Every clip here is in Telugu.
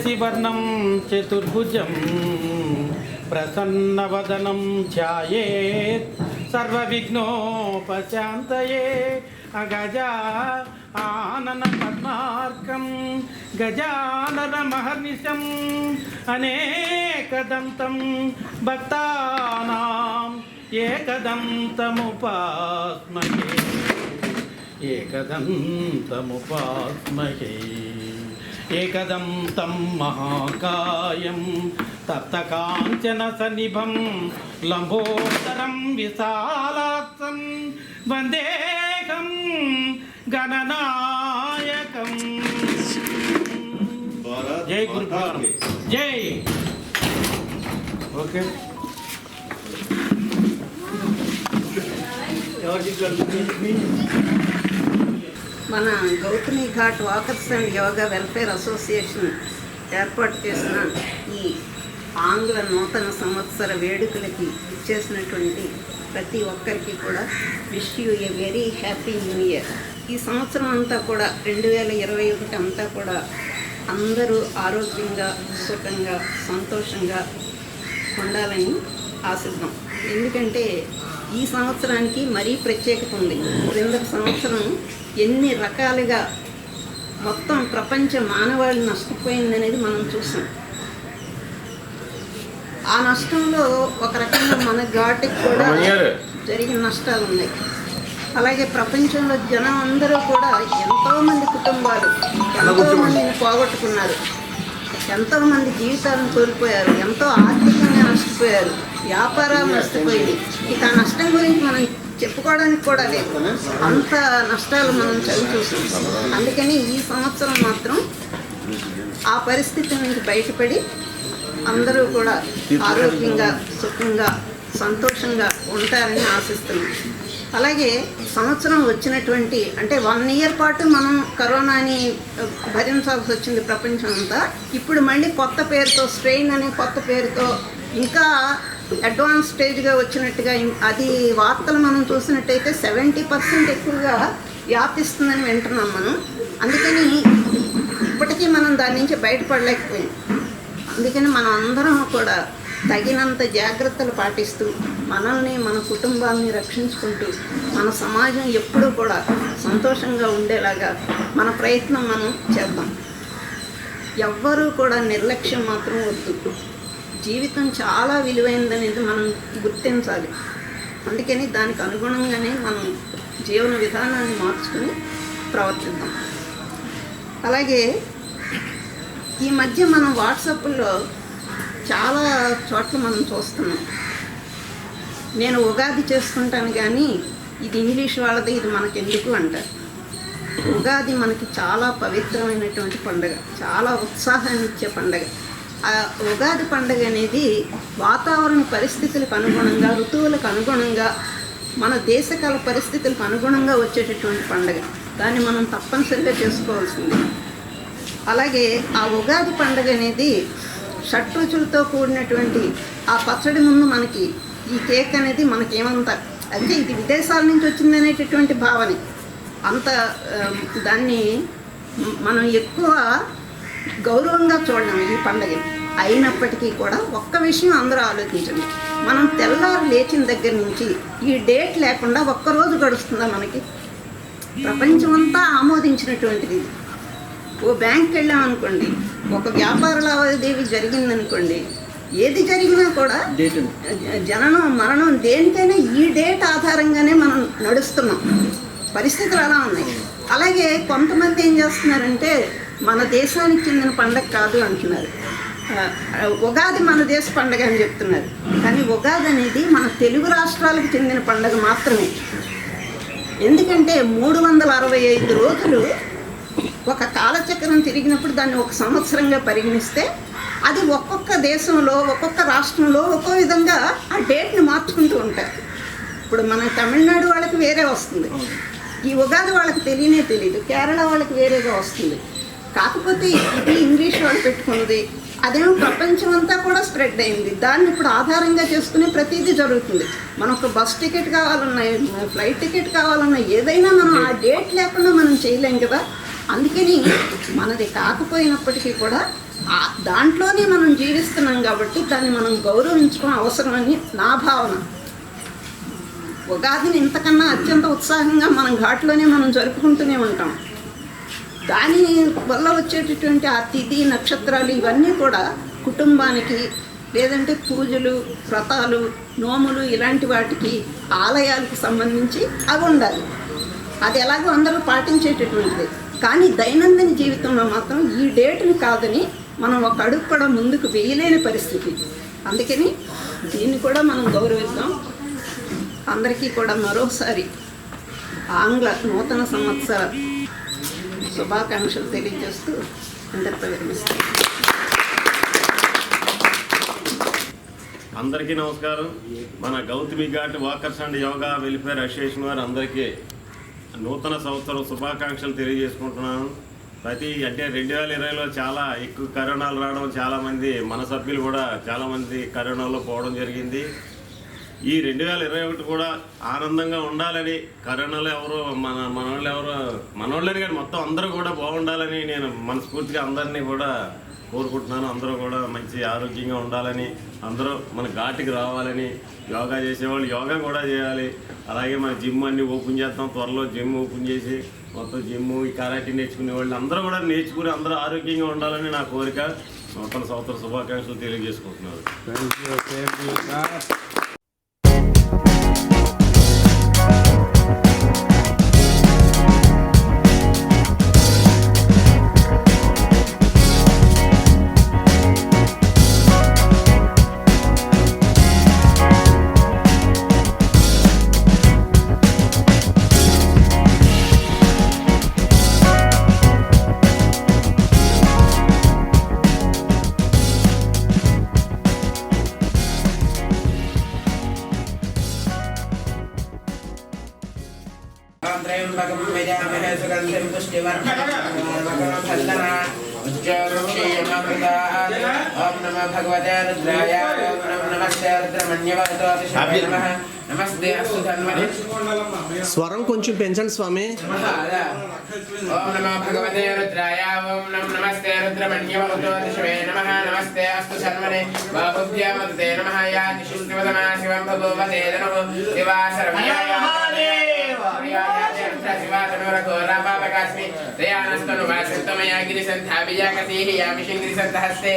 శుక్లాంబరధరం శశివర్ణం చతుర్భుజం ప్రసన్నవదనం ధ్యాయేత్ సర్వవిఘ్నోపశాంతయే అగజా ఆనన పద్మార్కం గజానన మహర్నిశం అనేకదంతం భక్తానాం ఏకదంతముపాస్మహే ఏకదంతముపాస్మహే ఏకదంతం మహాకాయం తప్తకాంచన సన్నిభం లంబోదరం విశాలాక్షం వందేహం గణనాయకం. జై గురు జై. ఓకే. మన Gautami Ghat Walkers and Yoga Welfare Association ఏర్పాటు చేసిన ఈ ఆంగ్ల నూతన సంవత్సర వేడుకలకి ఇచ్చేసినటువంటి ప్రతి ఒక్కరికి కూడా wish you a very happy new year ఈ సంవత్సరం అంతా కూడా రెండు వేల ఇరవై ఒకటి అంతా కూడా అందరూ ఆరోగ్యంగా సుఖంగా సంతోషంగా ఉండాలని ఆశిద్దాం. ఎందుకంటే ఈ సంవత్సరానికి మరీ ప్రత్యేకత ఉంది. క్రింద సంవత్సరం ఎన్ని రకాలుగా మొత్తం ప్రపంచ మానవాళి నష్టపోయిందనేది మనం చూసాం. ఆ నష్టంలో ఒక రకంగా మన ఘాటుకి కూడా జరిగిన నష్టాలు ఉన్నాయి. అలాగే ప్రపంచంలో జనం అందరూ కూడా ఎంతో మంది కుటుంబాలు ఎంతో మందిని పోగొట్టుకున్నారు. ఎంతో మంది జీవితాలను కోల్పోయారు. ఎంతో ఆర్థికంగా నష్టపోయారు. వ్యాపారాలు నష్టపోయింది ఇక ఆ నష్టం గురించి మనం చెప్పుకోవడానికి కూడా లేదు. అంత నష్టాలు మనం చవి చూసాం. అందుకని ఈ సంవత్సరం మాత్రం ఆ పరిస్థితి నుంచి బయటపడి అందరూ కూడా ఆరోగ్యంగా సుఖంగా సంతోషంగా ఉంటారని ఆశిస్తున్నాం. అలాగే సంవత్సరం వచ్చినటువంటి అంటే వన్ ఇయర్ పాటు మనం కరోనాని భరించాల్సి వచ్చింది ప్రపంచం అంతా ఇప్పుడు మళ్ళీ కొత్త పేరుతో స్ట్రెయిన్ అనే కొత్త పేరుతో ఇంకా అడ్వాన్స్ స్టేజ్గా వచ్చినట్టుగా అది వార్తలు మనం చూసినట్టయితే సెవెంటీ పర్సెంట్ ఎక్కువగా వ్యాపిస్తుందని వింటున్నాం మనం. అందుకని ఇప్పటికీ మనం దాని నుంచి బయటపడలేకపోయాం. అందుకని మనం అందరం కూడా తగినంత జాగ్రత్తలు పాటిస్తూ మనల్ని మన కుటుంబాన్ని రక్షించుకుంటూ మన సమాజం ఎప్పుడూ కూడా సంతోషంగా ఉండేలాగా మన ప్రయత్నం మనం చేద్దాం. ఎవ్వరూ కూడా నిర్లక్ష్యం మాత్రం వద్దు. జీవితం చాలా విలువైనదనేది మనం గుర్తించాలి. అందుకని దానికి అనుగుణంగానే మనం జీవన విధానాన్ని మార్చుకుని ప్రవర్తిద్దాం. అలాగే ఈ మధ్య మనం వాట్సాప్లో చాలా చోట్ల మనం చూస్తున్నాం. నేను ఉగాది చేసుకుంటాను కానీ ఇది ఇంగ్లీష్ వాళ్ళది ఇది మనకెందుకు అంటారు. ఉగాది మనకి చాలా పవిత్రమైనటువంటి పండుగ చాలా ఉత్సాహాన్ని ఇచ్చే పండుగ. ఆ ఉగాది పండుగ అనేది వాతావరణ పరిస్థితులకు అనుగుణంగా ఋతువులకు అనుగుణంగా మన దేశకాల పరిస్థితులకు అనుగుణంగా వచ్చేటటువంటి పండుగ. దాన్ని మనం తప్పనిసరిగా చేసుకోవాల్సింది. అలాగే ఆ ఉగాది పండుగ అనేది షట్రుచులతో కూడినటువంటి ఆ పచ్చడి ముందు మనకి ఈ కేక్ అనేది మనకి ఏమంత అంటే ఇది విదేశాల నుంచి వచ్చింది అనేటటువంటి భావన. అంత దాన్ని మనం ఎక్కువ గౌరవంగా చూడడం ఈ పండుగని అయినప్పటికీ కూడా ఒక్క విషయం అందరూ ఆలోచించండి. మనం తెల్లారు లేచిన దగ్గర నుంచి ఈ డేట్ లేకుండా ఒక్కరోజు గడుస్తుందా మనకి? ప్రపంచం అంతా ఆమోదించినటువంటిది ఓ బ్యాంక్కి వెళ్ళాం అనుకోండి ఒక వ్యాపార లావాదేవీ జరిగిందనుకోండి ఏది జరిగినా కూడా జననం మరణం దేనికైనా ఈ డేట్ ఆధారంగానే మనం నడుస్తున్నాం. పరిస్థితులు అలా ఉన్నాయి. అలాగే కొంతమంది ఏం చేస్తున్నారంటే మన దేశానికి చెందిన పండగ కాదు అంటున్నారు. ఉగాది మన దేశ పండగ అని చెప్తున్నారు. కానీ ఉగాది అనేది మన తెలుగు రాష్ట్రాలకు చెందిన పండగ మాత్రమే. ఎందుకంటే మూడు వందల అరవై ఐదు రోజులు ఒక కాలచక్రం తిరిగినప్పుడు దాన్ని ఒక సంవత్సరంగా పరిగణిస్తే అది ఒక్కొక్క దేశంలో ఒక్కొక్క రాష్ట్రంలో ఒక్కో విధంగా ఆ డేట్ని మార్చుకుంటూ ఉంటారు ఇప్పుడు మన తమిళనాడు వాళ్ళకి వేరే వస్తుంది. ఈ ఉగాది వాళ్ళకి తెలియనే తెలియదు. కేరళ వాళ్ళకి వేరేగా వస్తుంది. కాకపోతే ఇది ఇంగ్లీష్ వాళ్ళు పెట్టుకున్నది. అదేమో ప్రపంచం అంతా కూడా స్ప్రెడ్ అయింది. దాన్ని ఇప్పుడు ఆధారంగా చేసుకుని ప్రతిదీ జరుగుతుంది. మనకు బస్ టికెట్ కావాలన్నా ఫ్లైట్ టికెట్ కావాలన్నా ఏదైనా మనం ఆ డేట్ లేకుండా మనం చేయలేం కదా. అందుకని మనది కాకపోయినప్పటికీ కూడా ఆ దాంట్లోనే మనం జీవిస్తున్నాం కాబట్టి దాన్ని మనం గౌరవించడం అవసరమని నా భావన. ఉగాదిని ఇంతకన్నా అత్యంత ఉత్సాహంగా మనం ఘాట్లోనే మనం జరుపుకుంటూనే ఉంటాం. దాని వల్ల వచ్చేటటువంటి ఆ తిథి నక్షత్రాలు ఇవన్నీ కూడా కుటుంబానికి లేదంటే పూజలు వ్రతాలు నోములు ఇలాంటి వాటికి ఆలయాలకు సంబంధించి అవి ఉండాలి. అది ఎలాగో అందరూ పాటించేటటువంటిది. కానీ దైనందిన జీవితంలో మాత్రం ఈ డేట్ని కాదని మనం ఒక అడుగు కూడా ముందుకు వేయలేని పరిస్థితి. అందుకని దీన్ని కూడా మనం గౌరవిద్దాం. అందరికీ కూడా మరోసారి ఆంగ్ల నూతన సంవత్సర శుభాకాంక్షలు తెలియజేస్తూ అందరితో విరమిస్తాను అందరికీ నమస్కారం. మన Gautami Ghat Walkers and Yoga Welfare Association వారు అందరికీ నూతన సంవత్సరం శుభాకాంక్షలు తెలియజేసుకుంటున్నాను. ప్రతి అంటే రెండు వేల ఇరవైలో చాలా ఎక్కువ కరోనాలు రావడం చాలామంది మన సభ్యులు కూడా చాలామంది కరోనాలో పోవడం జరిగింది. ఈ రెండు వేల ఇరవై ఒకటి కూడా ఆనందంగా ఉండాలని కరోనాలో ఎవరు మన మనోళ్ళు ఎవరు మనోళ్ళని కానీ మొత్తం అందరూ కూడా బాగుండాలని నేను మనస్ఫూర్తిగా అందరినీ కూడా కోరుకుంటున్నాను. అందరూ కూడా మంచి ఆరోగ్యంగా ఉండాలని అందరూ మన ఘాటికి రావాలని యోగా చేసేవాళ్ళు యోగా కూడా చేయాలి. అలాగే మన జిమ్ అన్ని ఓపెన్ చేస్తాం త్వరలో జిమ్ ఓపెన్ చేసి మొత్తం జిమ్ ఈ కరాటీ నేర్చుకునే వాళ్ళు అందరూ కూడా నేర్చుకుని అందరూ ఆరోగ్యంగా ఉండాలని నా కోరిక. నూతన సంవత్సర శుభాకాంక్షలు తెలియజేసుకుంటున్నారు त्र्यम्बकं यजामहे सुगन्धिं पुष्टिवर्धनम् ॐ नमः भगवते रुद्राय ॐ नमः नमस्ते रुद्रमन्यवतोतिशाय नमः नमस्ते अस्तु धन्वने స్వరం కొంచెం పెంచండి స్వామి नमः ॐ नमः भगवते रुद्राय ॐ नमः नमस्ते रुद्रमन्यवतोतिशवे नमः ఘోరాపాపకాస్మి శ్రేయానస్తను వాసంతమయా గిరిసంధా విజాకతీః యామిషం గిరిసంధహస్తే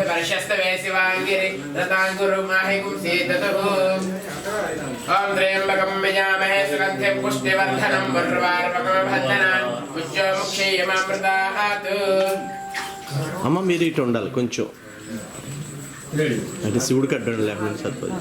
వర్షస్త వేసివాంగిరి రతాంగురు మాహికుం సీతతుః ఓం త్రయంబకం విజామహే సుగంధిం పుష్టివర్ధనం వర్వార్పకమబంధనాన్ ఉజ్జో ముక్షేయమామృతాత్ అమ్మ మీరు ఇటు ఉండాలి కొంచెం. అంటే శివుడికి అడ్డం లేకుండా సరిపోదు.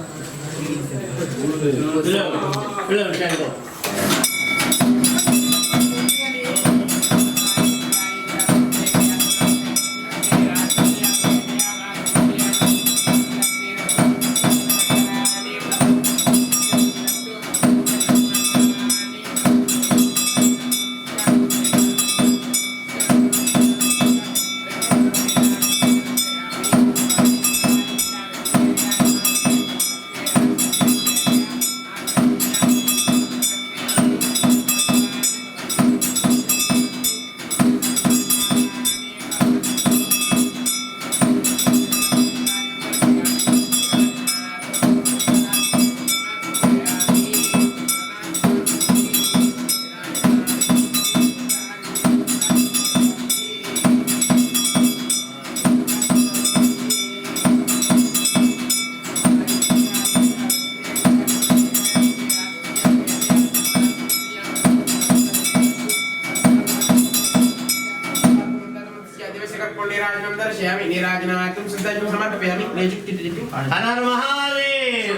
హర మహాదేవ్.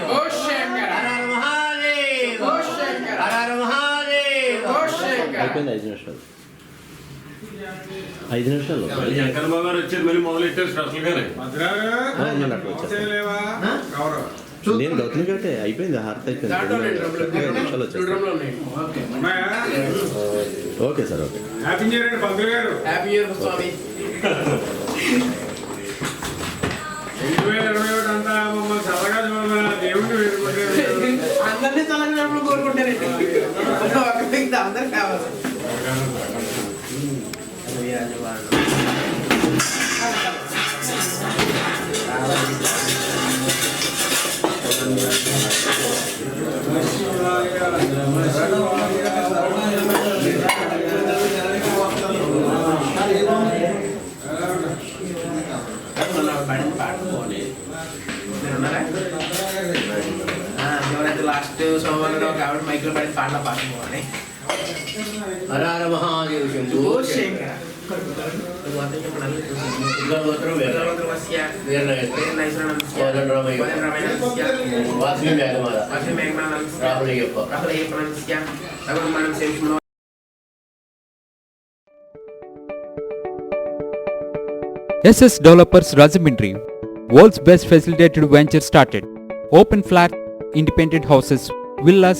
హర మహాదేవ్. హర మహాదేవ్. అయిపోయింది ఐదు నిమిషాలు. ఐదు నిమిషాలు. శంకర్ బాబు గారు వచ్చేది మళ్ళీ మొదలెట్టారు స్పెషల్ వచ్చేస్తాను. నేను గౌతమి గట్టే అయిపోయింది హారతి అయిపోయింది. ఐదు నిమిషాలు okay. Sir okay. Happy year గారు. హ్యాపీ ఇయర్ స్వామి. ప్రజాస్వామ్యం కోరుకుంటారండి ఒక వ్యక్తి అందరూ కావాలి. నమ శివాయ నమ శివాయ వేద గోత్రమస్య వీరనగత్రి నైశ్వరనస్య Kodandaramayya కోదండరామయ్యనస్య Vasavi Meghamala Vasu మేఘమానస్య రాహులయ్యప్ప రాహులయ్యప్పనస్య భగవన్మనం సేవిష్మో SS Developers Rajamindri, world's best facilitated venture started. Open flat, independent houses, villas,